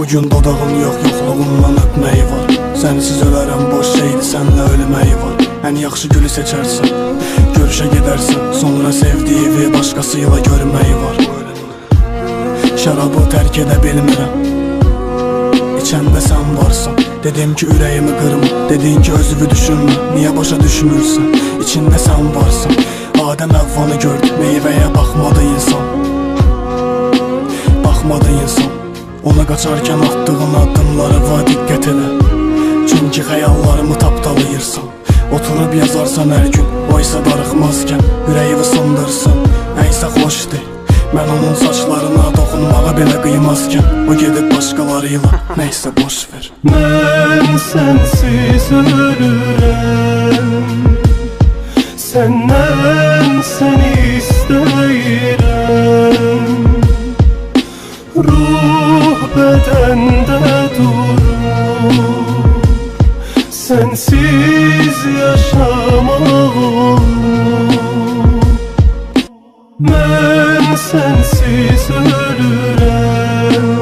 Bugün dodağın yox, yoxluğundan öpməyi var. Sənsiz ölərəm, boş şeydi, sənlə ölməyi var. Ən yaxşı gülü seçərsən, görüşə gedərsən Sonra sevdiyi və başqasıyla görməyi var. Şərabı tərk edə bilmirəm İçəndə sən varsan Dedim ki ürəyimi qırma Dedin ki özünü düşünmə Niyə başa düşmürsən İçində sən varsan Adəm əvvanı gördü Meyvəyə baxmadı insan. Baxmadı insan Ona qaçarkən atdığın addımlara var diqqət elə Çünki xəyallarımı tapdalayırsan Oturub yazarsan hər gün O isə darıxmazkən Ürəyimi sındırsın Nəysə xoşdur Mən onun saçlarına toxunmağa belə qıymazkən O gedib başqalarıyla Nəysə boş ver. Ben sensiz ölürüm. Senden seni isteyirim Sensiz yaşamak olur Ben sensiz ölürüm.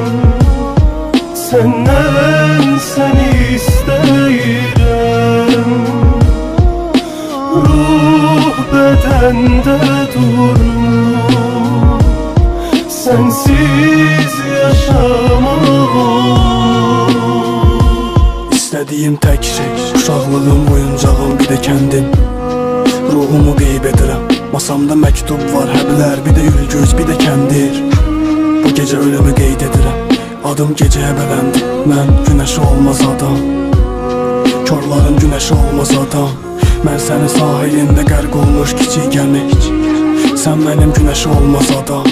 Senden seni isteyirim Ruh bedende durur. Sensiz yaşamak olur İstədiyim tək Uşaqlığım, oyuncağım, bir də kəndim Ruhumu qeyb edirəm Masamda məktub var, həblər, bir də ülgöz, bir də kəndir Bu gecə ölümü qeyd edirəm Adım gecəyə bələndi Mən günəşi olmaz adam. Korların günəşi olmaz adam. Mən sənin sahilində qərq olmuş kiçik gəmi. Sən mənim günəşi olmaz adam.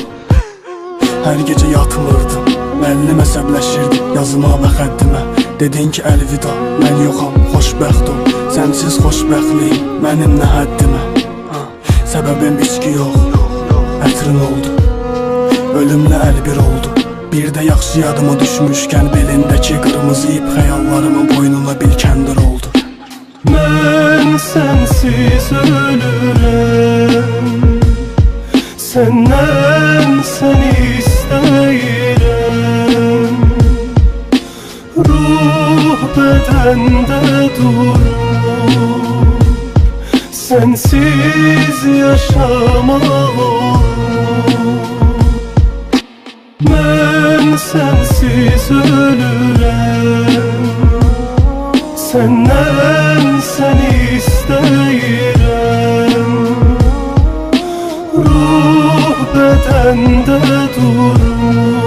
Hər gecə yatmırdım. Müəllim əsəbləşirdi yazıma və xəttimə Dedin ki əlvida mən yoxam xoşbəxt ol Sənsiz xoşbəxtlik mənim nə həddimə? Səbəbim içki yox Ətrin oldu. Ölümlə əlbir oldu. Bir də yaxşı yadıma düşmüşkən Belindəki qırmızı ip xəyallarımın boynuna bir kəndir oldu. Ben sensiz ölürüm Senden seni bedende durur Sensiz yaşamak Ben sensiz ölürüm. Senden seni isteyirim. Ruh bedende durur